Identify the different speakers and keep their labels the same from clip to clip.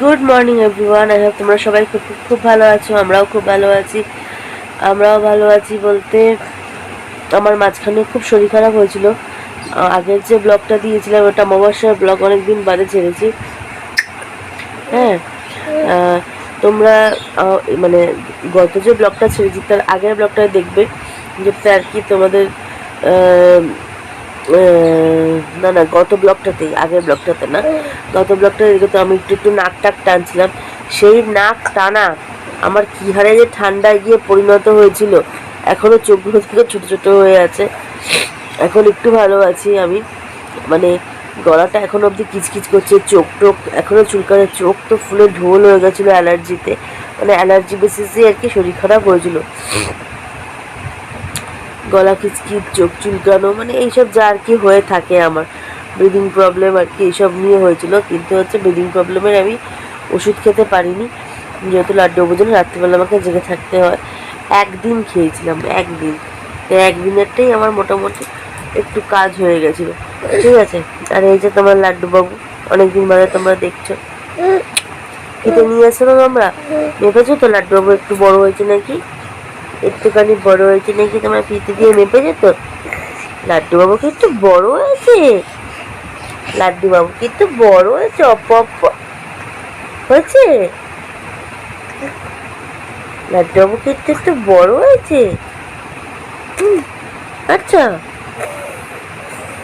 Speaker 1: Good morning everyone I hope তোমরা সবাই খুব, খুব- ভালো আছো, আমরাও খুব ভালো আছি। আমরাও ভালো আছি বলতে আমার মাঝখানে খুব শরীর খারাপ হয়েছিল। আগের যে ব্লগটা দিয়েছিলাম, ওটা অমাবস্যার ব্লগ অনেকদিন বাদে ছেড়েছি। হ্যাঁ তোমরা মানে গত যে ব্লগটা ছেড়েছি, তার আগের ব্লগটা দেখবে যেটা আর কি তোমাদের না না, গত ব্লগটাতেই, আগের ব্লগটাতে না, গত ব্লগটা তো আমি একটু একটু নাক টাক টানছিলাম, সেই নাক টানা আমার কি হারে যে ঠান্ডায় গিয়ে পরিণত হয়েছিল এখনও চোখগুলো থেকে ছোটো ছোটো হয়ে আছে। এখন একটু ভালো আছি আমি মানে গলাটা এখন অবধি কিচকিচ করছে, চোখ টোক এখনও চুলকানে চোখ তো ফুলে ঢোল হয়ে গেছিল অ্যালার্জিতে মানে অ্যালার্জি বেসিসে আর কি শরীর খারাপ হয়েছিল। গলা কিচকিচ চোখ চুলকানো মানে এইসব যা আর কি হয়ে থাকে আমার। ব্রিদিং প্রবলেম আর কি এইসব নিয়ে হয়েছিল, কিন্তু হচ্ছে ব্রিদিং প্রবলেমের আমি ওষুধ খেতে পারিনি। যেহেতু লাড্ডু বোঝেন রাত্রিবেলা আমাকে জেগে থাকতে হয়। একদিন খেয়েছিলাম, একদিন। একদিনেরটাই আমার মোটামুটি একটু কাজ হয়ে গেছিল। ঠিক আছে, আর এই যে তোমার লাড্ডু বাবু অনেকদিন বাদে তোমরা দেখছ। খেতে নিয়ে আসলাম আমরা মেপেছো তো লাড্ডু বাবু একটু বড় হয়েছে নাকি? একটুখানি বড় হয়েছে নাকি তোমার ফিতে দিয়ে মেপে যেত? লাড্ডু বাবু কি একটু বড় হয়েছে। লাড্ডু বাবু কি একটু বড় হয়েছে, অপ অপ হয়েছে? লাড্ডু বাবু কি একটু বড় হয়েছে। আচ্ছা।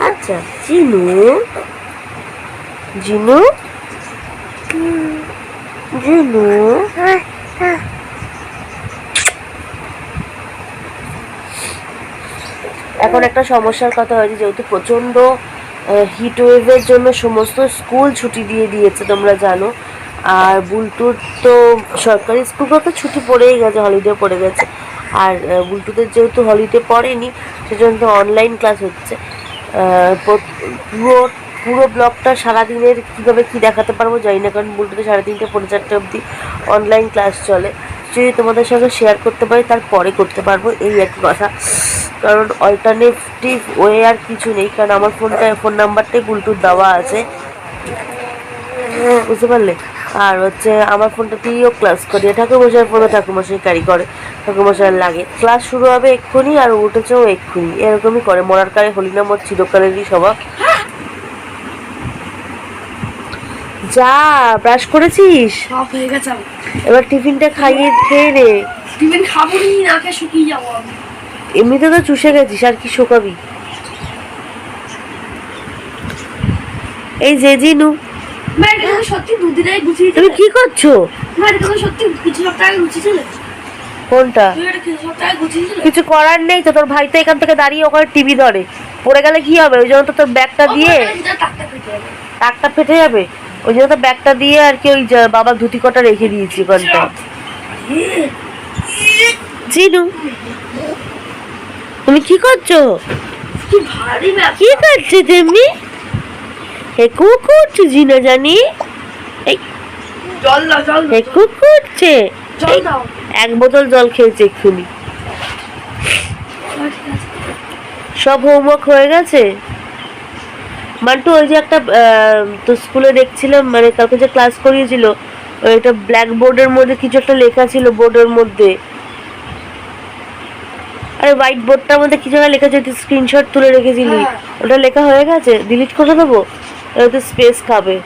Speaker 1: আচ্ছা জিনু। জিনু? জিনু? এখন একটা সমস্যার কথা হয়েছে যেহেতু প্রচণ্ড হিট ওয়েভের জন্য সমস্ত স্কুল ছুটি দিয়ে দিয়েছে, তোমরা জানো। আর বুলটুর তো সরকারি স্কুলগুলো তো ছুটি পড়েই গেছে হলিডে পড়ে গেছে। আর বুলটুদের যেহেতু হলিডে পড়েনি, সেজন্য তো অনলাইন ক্লাস হচ্ছে। পুরো পুরো ব্লগটা সারাদিনের কীভাবে কী দেখাতে পারব জানি না, কারণ বুলটুতে সাড়ে তিনটে পৌনে চারটে অবধি অনলাইন ক্লাস চলে। যদি তোমাদের সঙ্গে শেয়ার করতে পারি, তারপরে করতে পারব, এই একই কথা। কারণ অল্টারনেটিভ ওয়ে আর কিছু নেই, কারণ আমার ফোনটা ফোন নাম্বারটাই বুলটুর দেওয়া আছে। বুঝতে পারলে? আর হচ্ছে, আমার ফোনটাতেইও ক্লাস করি। ঠাকুরমশাই ফোনে ঠাকুরমশাই ক্যারি করে ঠাকুরমশাই লাগে। ক্লাস শুরু হবে এক্ষুনি আর উঠেছেও এক্ষুনি। এরকমই করে। মরার কারে হলিনাম ওর চিরকালেরই স্বভাব। যা ব্রাশ করেছিস?
Speaker 2: সব হয়ে গেছে
Speaker 1: এবার টিফিনটা খাইয়ে খেয়ে নে।
Speaker 2: টিফিন খাব নি নাকে শুকিয়ে যাব আমি।
Speaker 1: এমনিতে তো চুষে গেছিস আর কি শোকাবি? এই যে জিনু
Speaker 2: সত্যি দুদিনে গুছিয়ে
Speaker 1: তুমি কি করছ?
Speaker 2: সত্যি কিছু সপ্তাহে গুছিয়ে চলে
Speaker 1: কোনটা?
Speaker 2: কিছু
Speaker 1: করার নেই তো তোর ভাই তো এখান থেকে দাঁড়িয়ে ওখানে টিভি ধরে। পড়ে গেলে কি হবে? ওই জন্য তো তোর ব্যাগটা দিয়ে
Speaker 2: টাকটা
Speaker 1: ফেটে যাবে? ওই জন্য তো ব্যাগটা দিয়ে আর কি ওই যে বাবার ধুতি কটা রেখে দিয়েছি ওখানটা জিনু তুমি কি করছ?
Speaker 2: কি ভারী ম্যাম
Speaker 1: কি করছ করছ জিনা জানি। এই
Speaker 2: জল দাও জল দাও।
Speaker 1: হেকু করছে এক বোতল জল খেয়েছে এক্ষুনি। সব হোমওয়ার্ক হয়ে গেছে? মান্টু ওই যে একটা তো স্কুলে দেখছিলাম মানে কালকে যে ক্লাস করিয়েছিল ওই একটা ব্ল্যাক বোর্ডের মধ্যে কিছু একটা লেখা ছিল বোর্ডের মধ্যে। আরে হোয়াইট বোর্ডটার মধ্যে কিছু একটা লেখা ছিল তুই স্ক্রিনশট তুলে রেখেছিলি।
Speaker 2: হ্যাঁ।
Speaker 1: ওটা লেখা হয়ে গেছে? ডিলিট করে দেবো? ওতে স্পেস খাবে।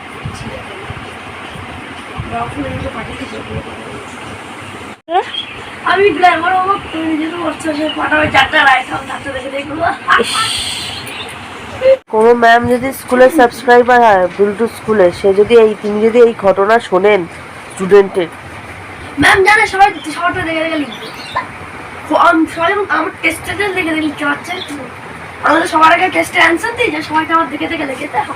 Speaker 2: আমি গ্ল্যামার বসতে বসে পাঠাবে চারটা রাইট চারটা দেখে দেখব।
Speaker 1: কোনো ম্যাম যদি স্কুলের সাবস্ক্রাইবার হয় ব্লুটুথ স্কুলে সে যদি এই তিনি যদি এই ঘটনা শোনেন স্টুডেন্টের
Speaker 2: ম্যাম জানে সবাই সবাইটা দেখে দেখে লিখবে। সবাই আমার টেস্টে দেখে দেখে লিখতে পারছে আমাদের সবার আগে টেস্টে অ্যান্সার দিই যে সবাইকে আমার দেখে দেখে লিখে দেয়।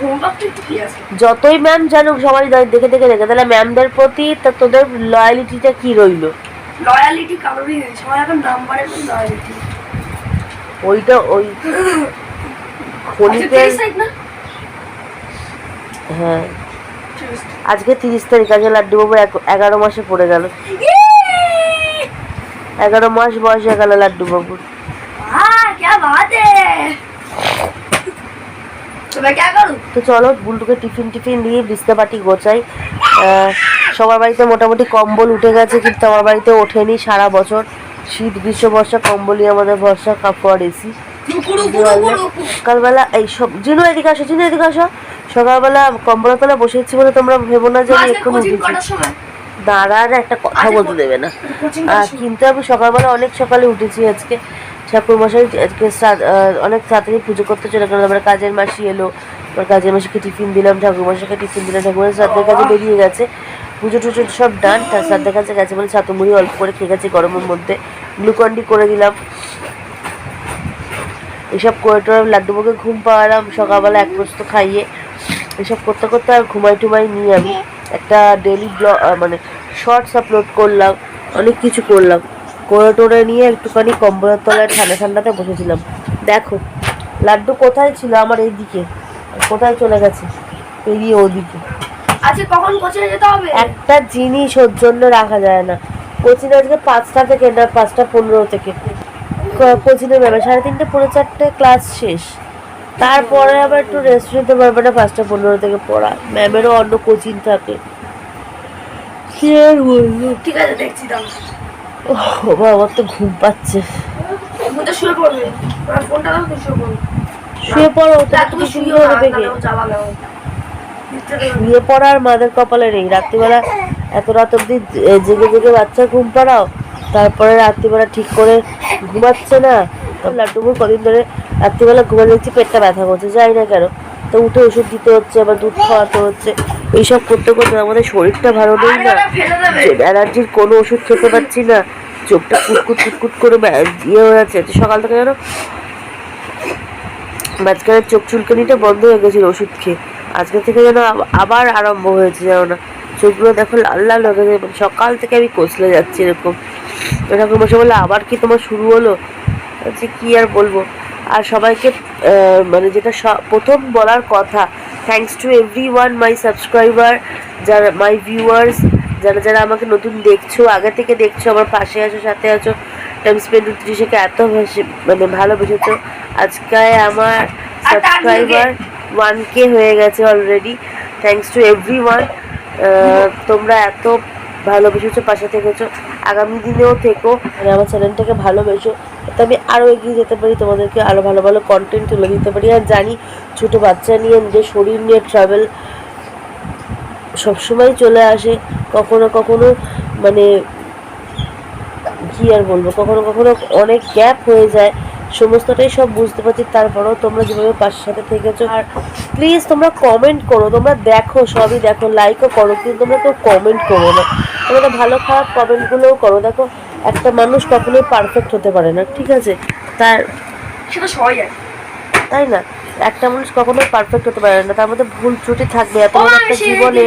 Speaker 2: একটু কি আছে।
Speaker 1: যতই ম্যাম জানুক সবাই দেখে দেখে দেখে তাহলে ম্যামদের প্রতি তা তোদের লয়ালিটিটা কি রইল?
Speaker 2: লয়ালিটি কারোরই নেই সবাই এখন নাম্বারের লয়ালিটি
Speaker 1: ওইটা ওই
Speaker 2: হোলিতে
Speaker 1: হ্যাঁ। আজকে তিরিশ তারিখ আজকে লাড্ডু বাবু এগারো মাসে পড়ে গেল। এগারো মাস বয়স হয়ে গেল লাড্ডু
Speaker 2: বাবু
Speaker 1: তো চলো বুলটুকে টিফিন টিফিন নিয়ে বিছনা পাটি গোছাই। সবার বাড়িতে মোটামুটি কম্বল উঠে গেছে কিন্তু আমার বাড়িতে ওঠেনি সারা বছর। শীত গ্রীষ্ম বর্ষা কম্বলই আমাদের বর্ষা কাপড় এসি। সকালবেলা এই সব জিনু এদিকে আসো জিনু এদিকে আসো। সকালবেলা কম্বলের তলা বসেছি বলে তোমরা ভেবো না যে আমি এক্ষুনি দাঁড়ার একটা কথা বলতে দেবে না। আহ, কিন্তু আমি সকালবেলা অনেক সকালে উঠেছি আজকে। ঠাকুর মশাই আজকে অনেক তাড়াতাড়ি পুজো করতে চলে গেল। তারপরে কাজের মাসি এলো। তারপর কাজের মাসিকে টিফিন দিলাম ঠাকুর মশাইকে টিফিন দিলাম। ঠাকুর সাথে কাজে বেরিয়ে গেছে। পুজো টুজো সব ডান তার সাথে কাছে গেছে বলে ছাতুমুড়ি অল্প করে খেয়ে গেছে গরমের মধ্যে। গ্লুকন্ডি করে দিলাম। এসব করে টোরে লাড্ডুবুকে ঘুম পাওয়ালাম সকালবেলা এক প্রস্ত খাইয়ে। এসব করতে করতে আর ঘুমাই টুমাই নিয়ে আমি। একটা ডেলি ব্লগ মানে শর্টস আপলোড করলাম অনেক কিছু করলাম। করে টোরে নিয়ে একটুখানি কম্বলের তলায় ঠান্ডা ঠান্ডাতে বসেছিলাম। দেখো লাড্ডু কোথায় ছিল আমার এইদিকে কোথায় চলে গেছে? পেরিয়ে ওদিকে।
Speaker 2: আজকে কখন কোচিং যেতে হবে?
Speaker 1: একটা জিনিস ওর জন্য রাখা যায় না। কোচিং আজকে পাঁচটা থেকে না পাঁচটা পনেরো থেকে। কোচিংয়ে যাবে সাড়ে তিনটে পনেরো চারটে ক্লাস শেষ। তারপরে আবার একটু রেস্ট নিতে পারবে না পাঁচটা পনেরো থেকে পড়া। ম্যামেরও অন্য কোচিং থাকে।
Speaker 2: ঠিক আছে দেখছি
Speaker 1: ও বাবা আমার তো ঘুম পাচ্ছে।
Speaker 2: শুয়ে পড়বে। ফোনটা দাও শুয়ে পড়বে।
Speaker 1: শুয়ে পড়ো
Speaker 2: তুমি শুয়ে দেবে।
Speaker 1: শুয়ে পড়ার মাদের কপালে নেই। রাত্রিবেলা এত রাত অব্দি জেগে জেগে বাচ্চা ঘুম পাড়াও। তারপরে রাত্রিবেলা ঠিক করে ঘুমাচ্ছে না। তো লাড্ডুবু কদিন ধরে রাত্রিবেলা ঘুমে দেখছি পেটটা ব্যথা করছে, যাই না কেন। তো উঠে ওষুধ দিতে হচ্ছে, আবার দুধ খাওয়াতে হচ্ছে। এইসব করতে করতে আমাদের শরীরটা ভালো নেই না। অ্যালার্জির কোনো ওষুধ খেতে পারছি না। চোখটা কুটকুট কুটকুট করে ইয়ে হয়ে যাচ্ছে। সকাল থেকে যেন মাঝখানে চোখ চুলকানিটা বন্ধ হয়ে গেছিল ওষুধ খেয়ে। আজকে থেকে যেন আবার আরম্ভ হয়েছে যেন না। চোখগুলো দেখো লাল লাল হয়ে গেছে। সকাল থেকে আমি কচলে যাচ্ছি এরকম। তো মশাই বলল আবার কি তোমার শুরু হলো? বলছি কি আর বলব? আর সবাইকে মানে যেটা প্রথম বলার কথা thanks to everyone my subscriber যারা মাই ভিউয়ার্স যারা যারা আমাকে নতুন দেখছ আগে থেকে দেখছ আমার পাশে আছো সাথে আছো টাইম স্পেন্ড ত্রিশাকে এত মানে ভালোবেসেছো আজকে আমার সাবস্ক্রাইবার ওয়ান কে হয়ে গেছে already thanks to everyone তোমরা এত ভালোবেসেছো পাশে থেকেছো আগামী দিনেও থেকো মানে আমার চ্যানেলটাকে ভালোবেসো, যাতে আমি আরও এগিয়ে যেতে পারি, তোমাদেরকে আরও ভালো ভালো কন্টেন্ট তুলে দিতে পারি। আর জানি ছোটো বাচ্চা নিয়ে, নিজের শরীর নিয়ে ট্রাভেল সবসময় চলে আসে, কখনো কখনো মানে কী আর বলব, কখনো কখনো অনেক গ্যাপ হয়ে যায়, সমস্তটাই সব বুঝতে পারছি, তারপরেও তোমরা যেভাবে পাশের সাথে থেকেছো। আর প্লিজ তোমরা কমেন্ট করো, তোমরা দেখো, সবই দেখো লাইকও করো, কিন্তু তোমরা কেউ কমেন্ট করো না। তোমরা ভালো খারাপ কমেন্টগুলোও করো। দেখো একটা মানুষ কখনোই পারফেক্ট হতে পারে না ঠিক আছে? তার
Speaker 2: সেটা সবাই জানে।
Speaker 1: তাই না? একটা মানুষ কখনোই পারফেক্ট হতে পারে না তার মধ্যে ভুল ত্রুটি থাকবে এত একটা জীবনে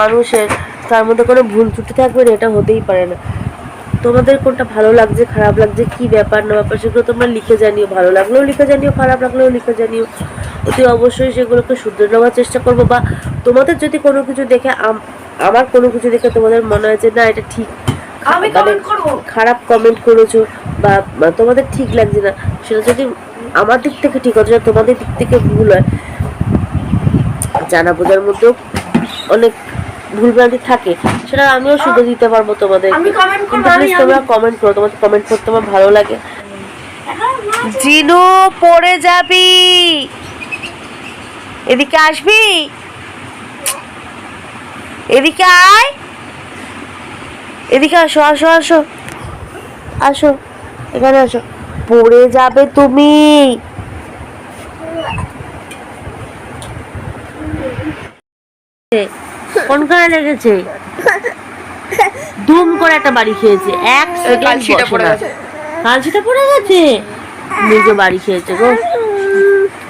Speaker 1: মানুষের তার মধ্যে কোনো ভুল ত্রুটি থাকবে না এটা হতেই পারে না। তোমাদের কোনটা ভালো লাগছে খারাপ লাগছে কি ব্যাপার না ব্যাপার সেগুলো তোমরা লিখে জানিও ভালো লাগলেও লিখে জানিও খারাপ লাগলেও লিখে জানিও। অতি অবশ্যই সেগুলোকে শুধরে নেওয়ার চেষ্টা করব বা তোমাদের যদি কোনো কিছু দেখে আমার কোনো কিছু দেখে তোমাদের মনে হয় যে না এটা ঠিক। মানে খারাপ কমেন্ট করেছ বা তোমাদের ঠিক লাগছে না সেটা যদি আমার দিক থেকে ঠিক হচ্ছে তোমাদের দিক থেকে ভুল হয় জানা বোঝার মধ্যেও অনেক ভুলভ্রান্তি থাকে সেটা আমিও শুধু দিতে পারব তোমাদের। তোমরা কমেন্ট করো তোমাদের কমেন্ট করতে আমার ভালো লাগে। জিনু পড়ে যাবি। এদিকে আসবি? এদিকে আয়। এদিকে আসো আসো আসো। আসো এখানে আসো। পড়ে যাবে তুমি। কোনখানে লেগেছে? দুম করে একটা বাড়ি খেয়েছে। এক সেকেন্ড
Speaker 2: কালশিটা পড়ে গেছে।
Speaker 1: কালচিটা পড়ে গেছে? নিজে বাড়ি খেয়েছে গো।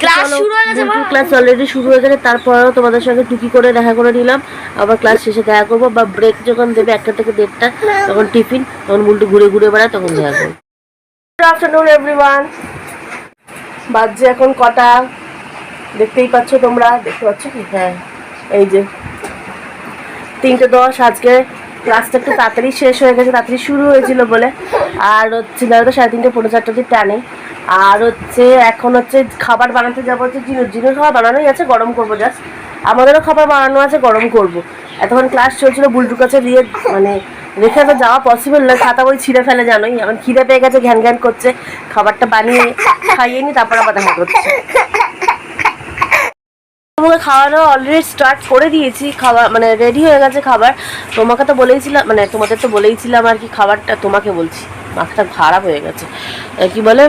Speaker 2: ক্লাস শুরু হয়ে গেছে মা।
Speaker 1: ক্লাস অলরেডি শুরু হয়ে গেছে তারপরেও তোমাদের সঙ্গে টুকি করে দেখা করে নিলাম। আবার ক্লাস শেষে দেখা করব বা ব্রেক যখন দেবে একটা থেকে দেড়টা তখন টিফিন তখন উল্টো ঘুরে ঘুরে বেড়ায় তখন দেখা করব। গুড আফটারনুন এভরিওয়ান বাজছে এখন কটা? দেখতেই পাচ্ছ তোমরা? দেখতে পাচ্ছ কি? হ্যাঁ এই যে। তিনটে দশ আজকে। ক্লাসটা একটু তাড়াতাড়ি শেষ হয়ে গেছে, তাড়াতাড়ি শুরু হয়েছিল বলে। আর হচ্ছে তো সাড়ে তিনটে পনেরো চারটে টানে। আর হচ্ছে এখন হচ্ছে খাবার বানাতে যাব হচ্ছে জিনুর। জিনুর খাবার বানানোই আছে, গরম করব জাস্ট আমাদেরও খাবার বানানো আছে, গরম করব। এতক্ষণ ক্লাস চলছিল, বুলটুর কাছে দিয়ে মানে রেখে তো যাওয়া পসিবল নয়, খাতা বই ছিঁড়ে ফেলে জানোই। এখন খিদে পেয়ে গেছে, ঘ্যান ঘ্যান করছে, খাবারটা বানিয়ে খাইয়ে নি, তারপর আবার দেখা করছে। তোমাকে খাওয়ানো অলরেডি স্টার্ট করে দিয়েছি খাবার মানে রেডি হয়ে গেছে খাবার। তোমাকে তো বলেইছিলাম মানে তোমাদের তো বলেইছিলাম আর কি খাবারটা তোমাকে বলছি। মাথাটা খারাপ হয়ে গেছে। কি বলে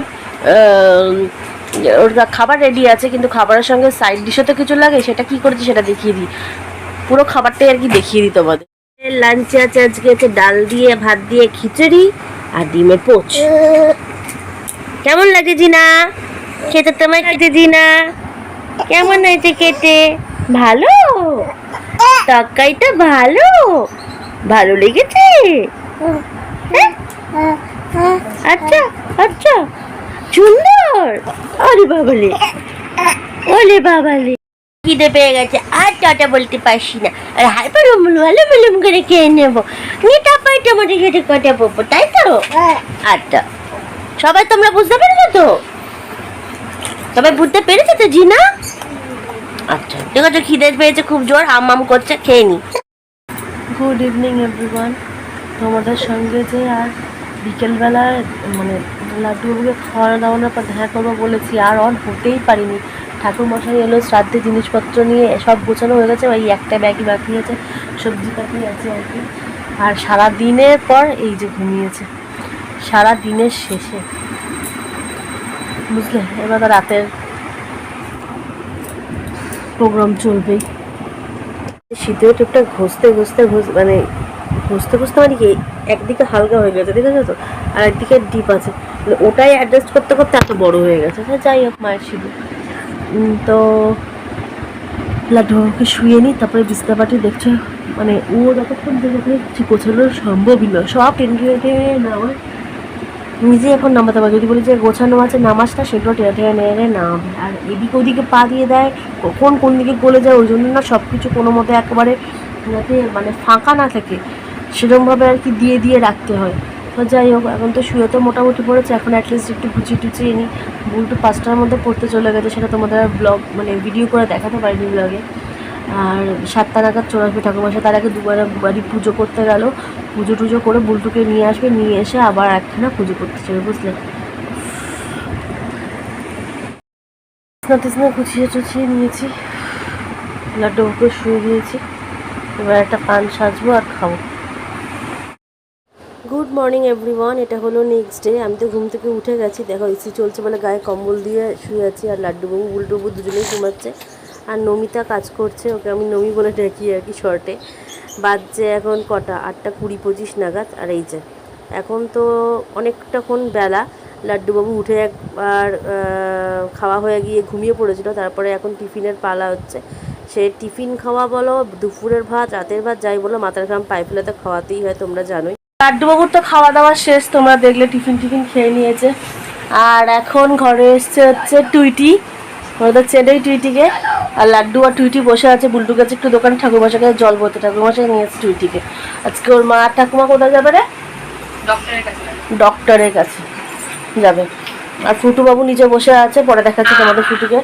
Speaker 1: ওর খাবার রেডি আছে কিন্তু খাবারের সঙ্গে সাইড ডিশও তো কিছু লাগে সেটা কি করেছি সেটা দেখিয়ে দিই। পুরো খাবারটাই আর কি দেখিয়ে দিই তোমাদের। লাঞ্চে আছে আজকে হচ্ছে ডাল দিয়ে ভাত দিয়ে খিচুড়ি আর ডিমের পোচ। কেমন লাগে জিনা? খেতে তোমায় খেতে জিনা কেমন হয়েছে কেটে ভালো। তরকারিটা ভালো। ভালো লেগেছে? হ্যাঁ? আচ্ছা আচ্ছা। সুন্দর। আরে বাবালে। ওলে বাবালে। খিদে পেয়ে গেছে। আর টাটা বলতে পারছি না। আর হাইপার ভালো বলুম করে খেয়ে নেব। নিয়ে তারপরে টমেটো খেতে কটা পড়ব তাই তো? আচ্ছা। সবাই তোমরা বুঝতে পেরেছ তো? সবাই বুঝতে পেরেছ তো জি না আচ্ছা। ঠিক আছে খিদে পেয়েছে, খুব জোর হাম করছে, খেয়ে নি। গুড ইভিনিং এভরিওয়ান তোমাদের সঙ্গে যে আর বিকেলবেলা মানে লাড্ডুবাবুকে খাওয়ানো দাওয়ানোর পর দেখা করব বলেছি, আর অন হতেই পারিনি। ঠাকুর মশাই এলো, শ্রাদ্ধে জিনিসপত্র নিয়ে সব গোছানো হয়ে গেছে, ওই একটা ব্যাগই বাকি আছে, সবজি পাতি আছে আর কি। আর সারা দিনের পর এই যে ঘুমিয়েছে, সারা দিনের শেষে। বুঝলে? এবার রাতের প্রোগ্রাম চলবে। শীতেও টুকটাক ঘষতে ঘষতে, ঘষ মানে ঘষতে ঘষতে মানে কি একদিকে হালকা হয়ে গেছে, ঠিক আছে তো? আর একদিকে ডিপ আছে। মানে ওটাই অ্যাডজাস্ট করতে করতে এত বড় হয়ে গেছে। তো যাই হোক, মায়ের শুধু তো লাড্ডুকে শুয়ে নিই তারপরে বিছনা পাটি দেখছে। মানে ও যতক্ষণ দেখে কিছু গোছানো সম্ভবই নয় সব টেনে টেনে টেনে নামায় নিজে এখন নামাতে পারে। যদি বলি যে গোছানো আছে নামাজটা, সেগুলো টেনে টেনে নিয়ে নিয়ে নামাবে আর এদিকে ওদিকে পা দিয়ে দেয়, কখন কোন দিকে গলে যায়, ওই জন্য না সব কিছু কোনো মতে একেবারে যাতে মানে ফাঁকা না থাকে, সেরকমভাবে আর কি দিয়ে দিয়ে রাখতে হয়। তো যাই হোক, এখন তো শুয়ে তো মোটামুটি পড়েছে, এখন অ্যাটলিস্ট একটু গুছিয়ে টুচিয়ে নিই। বুলটু পাঁচটার মধ্যে পড়তে চলে গেছে, সেটা তোমাদের ব্লগ মানে ভিডিও করে দেখাতে পারিনি ব্লগে আর সাতটা নাগাদ চলে আসবে ঠাকুরমশা তার আগে দুবার বাড়ি পুজো করতে গেল। পুজো টুজো করে বুলটুকে নিয়ে আসবে, নিয়ে এসে আবার একখানা পুজো করতে যাবে, বুঝলে? স্নাতে গুছিয়ে টুছিয়ে নিয়েছি লাড্ডুকে শুয়ে দিয়েছি। এবার একটা পান সাজবো আর খাব। গুড মর্নিং এভরিওয়ান এটা হলো নেক্সট ডে আমি তো ঘুম থেকে উঠে গেছি। দেখো, এসি চলছে বলে গায়ে কম্বল দিয়ে শুয়ে আছি আর লাড্ডুবাবু বুলটুবু দুজনেই ঘুমাচ্ছে। আর নমিতা কাজ করছে, ওকে আমি নমি বলে ডাকি আর কি শর্টে বাজছে এখন কটা? আটটা কুড়ি পঁচিশ নাগাদ, আর এই যে। এখন তো অনেকটাক্ষণ বেলা। লাড্ডুবাবু উঠে একবার খাওয়া হয়ে গিয়ে ঘুমিয়ে পড়েছিল, তারপরে এখন টিফিনের পালা হচ্ছে। সে টিফিন খাওয়া বলো, দুপুরের ভাত, রাতের ভাত, যাই বলো, মাথার ঘাম পায়ে ফেলে তো খাওয়াতেই হয়, তোমরা জানোই। লাড্ডুবাবুর তো খাওয়া দাওয়া শেষ, তোমরা দেখলে টিফিন টিফিন খেয়ে নিয়েছে। আর এখন ঘরে এসছে হচ্ছে টুইটি ওদের চেনেই টুইটিকে। আর লাড্ডু আর টুইটি বসে আছে বুলটু কাছে একটু দোকানে ঠাকুরমশাকে জল বলতে ঠাকুরমশাই নিয়ে এসছে টুইটিকে। আজকে ওর মা আর ঠাকুমা কোথায় যাবে রে?
Speaker 2: ডক্টরের কাছে
Speaker 1: ডক্টরের কাছে যাবে। আর ফুটুবাবু নিচে বসে আছে পরে দেখাচ্ছি তোমাদের ফুটুকে।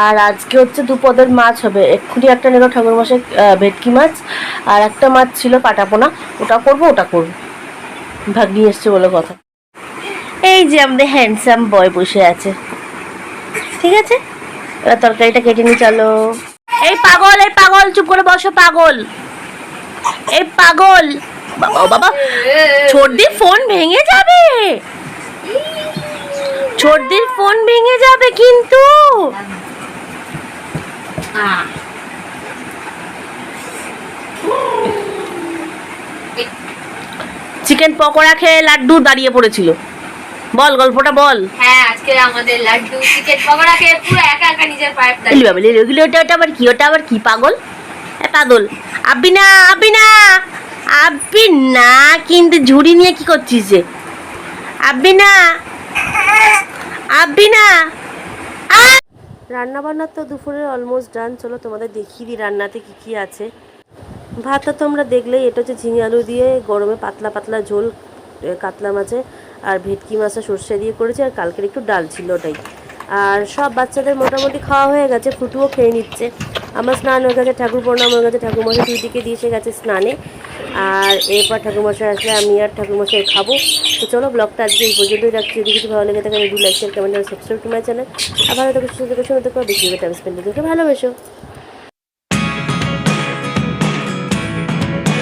Speaker 1: আর আজকে হচ্ছে দুপদের মাছ হবে। এক্ষুনি একটা নিল ঠাকুরমশাই ভেটকি মাছ আর একটা মাছ ছিল পাটাপোনা। ওটা করব ওটা করব। ভাগ নিয়ে এসছে বলে কথা। এই যে আমাদের হ্যান্ডসাম বয় বসে আছে। ঠিক আছে? তরকারিটা কেটে নি, চলো। এই পাগল এই পাগল, চুপ করে বসো, পাগল। এই পাগল। বাবা ফোন ভেঙে যাবে। ছোটদির ফোন ভেঙে যাবে কিন্তু। চিকেন পকোড়া খেয়ে লাড্ডু দাঁড়িয়ে পড়েছিল। বল, গল্পটা বল।
Speaker 3: হ্যাঁ আজকে আমাদের লাড্ডু চিকেন পকোড়া পুরো একা একা নিজের পায়ে
Speaker 1: এলি বাবা এলি। ওগুলো ওটা ওটা আবার কি? ওটা আবার কি? পাগল? পাগল। আব্বি না আব্বি না আব্বি না কিন্তু ঝুড়ি নিয়ে কি করছিস যে? আব্বি না আব্বি রান্না বান্না তো দুপুরে অলমোস্ট ডান চলো তোমাদের দেখিয়ে দিই রান্নাতে কি কি আছে। ভাতটা তোমরা দেখলেই এটা হচ্ছে ঝিঙে আলু দিয়ে গরমে পাতলা পাতলা ঝোল কাতলা মাছে আর ভেটকি মাছটা সর্ষে দিয়ে করেছি আর কালকের একটু ডাল ছিল ওটাই। আর সব বাচ্চাদের মোটামুটি খাওয়া হয়ে গেছে, ফুটুও খেয়ে নিচ্ছে। আমার স্নান হয়ে গেছে, ঠাকুর প্রণাম হয়ে গেছে, ঠাকুরমশাই দিদিকে দিয়ে এসে গেছে স্নানে। আর এরপর ঠাকুরমশাই আসলে আমি আর ঠাকুরমশাই খাব। তো চলো ব্লগটা আজকে এই পর্যন্তই রাখছি। যদি কিছু ভালো লেগে থাকে do like share comment subscribe to my channel আর ভালো থাকো, সুস্থ থাকো, সুন্দর থাকো, বেশি টাইম স্পেন্ড করতে ভালোবেসো।